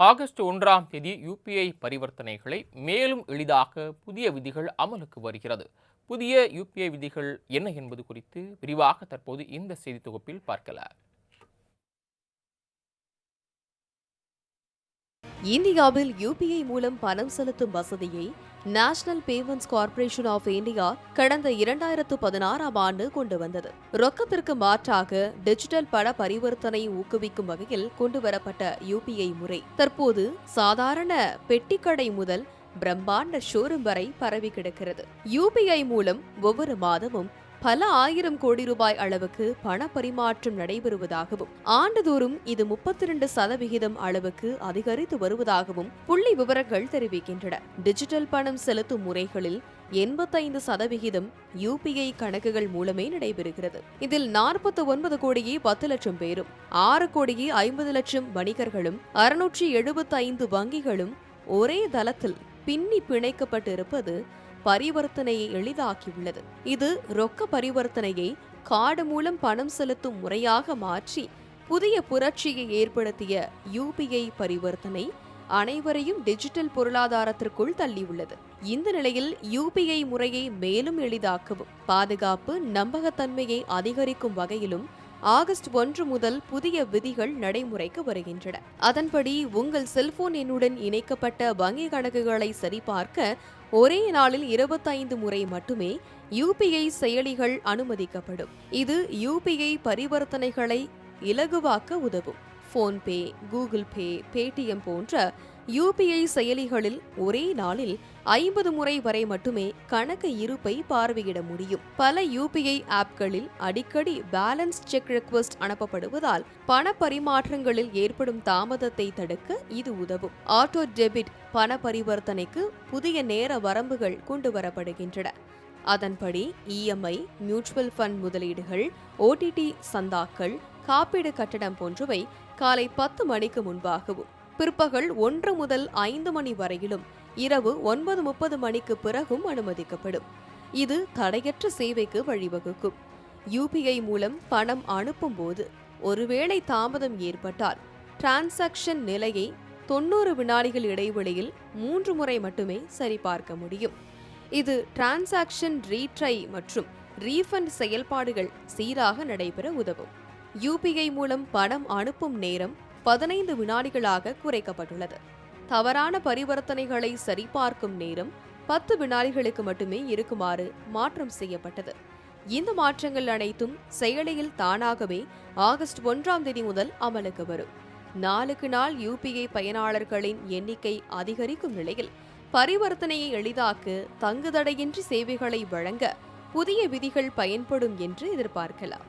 August ஒன்றாம் தேதி UPI பரிவர்த்தனைகளை மேலும் எளிதாக்க புதிய விதிகள் அமலுக்கு வருகிறது. புதிய யூபிஐ விதிகள் என்ன என்பது குறித்து விரிவாக தற்போது இந்த செய்தி தொகுப்பில் பார்க்கலாம். இந்தியாவில் யூபிஐ மூலம் பணம் செலுத்தும் வசதியை National Payments Corporation of India கடந்த இரண்டாயிரத்து பதினாறாம் ஆண்டு கொண்டு வந்தது. ரொக்கத்திற்கு மாற்றாக டிஜிட்டல் பண பரிவர்த்தனை ஊக்குவிக்கும் வகையில் கொண்டுவரப்பட்ட யூபிஐ முறை. தற்போது சாதாரண பெட்டிக்கடை முதல் பிரம்மாண்ட ஷோரூம் வரை பரவி கிடக்கிறது. யூபிஐ மூலம் ஒவ்வொரு மாதமும் பல ஆயிரம் கோடி ரூபாய் அளவுக்கு பண பரிமாற்றம் நடைபெறுவதாகவும் ஆண்டுதோறும் இது முப்பத்தி இரண்டு சதவிகிதம் அளவுக்கு அதிகரித்து வருவதாகவும் புள்ளி விவரங்கள் தெரிவிக்கின்றன. டிஜிட்டல் பணம் செலுத்தும் முறைகளில் எண்பத்தைந்து சதவிகிதம் யூபிஐ கணக்குகள் மூலமே நடைபெறுகிறது. இதில் நாற்பத்தி ஒன்பது கோடியே பத்து லட்சம் பேரும் ஆறு கோடியே ஐம்பது லட்சம் வணிகர்களும் அறுநூற்றி எழுபத்தைந்து வங்கிகளும் ஒரே தளத்தில் பின்னி பிணைக்கப்பட்டிருப்பது பரிவர்த்தனையை எளிதாக்கியுள்ளது. இது ரொக்க பரிவர்த்தனையை கார்டு மூலம் பணம் செலுத்தும் முறையாக மாற்றி புதிய புரட்சியை ஏற்படுத்திய யூபிஐ பரிவர்த்தனை அனைவரையும் டிஜிட்டல் பொருளாதாரத்திற்குள் தள்ளியுள்ளது. இந்த நிலையில் யூபிஐ முறையை மேலும் எளிதாக்கவும் பாதுகாப்பு நம்பகத்தன்மையை அதிகரிக்கும் வகையிலும் ஆகஸ்ட் ஒன்று முதல் புதிய விதிகள் நடைமுறைக்கு வருகின்றன. அதன்படி உங்கள் செல்போன் எண்ணுடன் இணைக்கப்பட்ட வங்கி கணக்குகளை சரிபார்க்க ஒரே நாளில் இருபத்தைந்து முறை மட்டுமே யூபிஐ செயலிகள் அனுமதிக்கப்படும். இது யூபிஐ பரிவர்த்தனைகளை இலகுவாக்க உதவும். ஃபோன்பே கூகுள் பே பேடிஎம் போன்ற யூபிஐ செயலிகளில் ஒரே நாளில் ஐம்பது முறை வரை மட்டுமே கணக்கு இருப்பை பார்வையிட முடியும். பல யூபிஐ ஆப்களில் அடிக்கடி பேலன்ஸ் செக் ரெக்வஸ்ட் அனுப்பப்படுவதால் பண பரிமாற்றங்களில் ஏற்படும் தாமதத்தை தடுக்க இது உதவும். ஆட்டோ டெபிட் பண பரிவர்த்தனைக்கு புதிய நேர வரம்புகள் கொண்டு வரப்படுகின்றன அதன்படி இஎம்ஐ மியூச்சுவல் ஃபண்ட் முதலீடுகள் ஓடிடி சந்தாக்கள் காப்பீடு கட்டணம் போன்றவை காலை பத்து மணிக்கு முன்பாகவும் பிற்பகல் ஒன்று முதல் ஐந்து மணி வரையிலும் இரவு ஒன்பது முப்பது மணிக்கு பிறகும் அனுமதிக்கப்படும். இது தடையற்ற சேவைக்கு வழிவகுக்கும். யூபிஐ மூலம் பணம் அனுப்பும் போது ஒருவேளை தாமதம் ஏற்பட்டால் டிரான்சாக்ஷன் நிலையை தொண்ணூறு வினாடிகள் இடைவெளியில் மூன்று முறை மட்டுமே சரிபார்க்க முடியும். இது டிரான்சாக்ஷன் ரீட்ரை மற்றும் ரீஃபண்ட் செயல்பாடுகள் சீராக நடைபெற உதவும். யூபிஐ மூலம் பணம் அனுப்பும் நேரம் பதினைந்து வினாடிகளாக குறைக்கப்பட்டுள்ளது. தவறான பரிவர்த்தனைகளை சரிபார்க்கும் நேரம் பத்து வினாடிகளுக்கு மட்டுமே இருக்குமாறு மாற்றம் செய்யப்பட்டது. இந்த மாற்றங்கள் அனைத்தும் செயலியில் தானாகவே ஆகஸ்ட் ஒன்றாம் தேதி முதல் அமலுக்கு வரும். நாளுக்கு நாள் யூபிஐ பயனாளர்களின் எண்ணிக்கை அதிகரிக்கும் நிலையில் பரிவர்த்தனையை எளிதாக்க தங்குதடையின்றி சேவைகளை வழங்க புதிய விதிகள் பயன்படும் என்று எதிர்பார்க்கலாம்.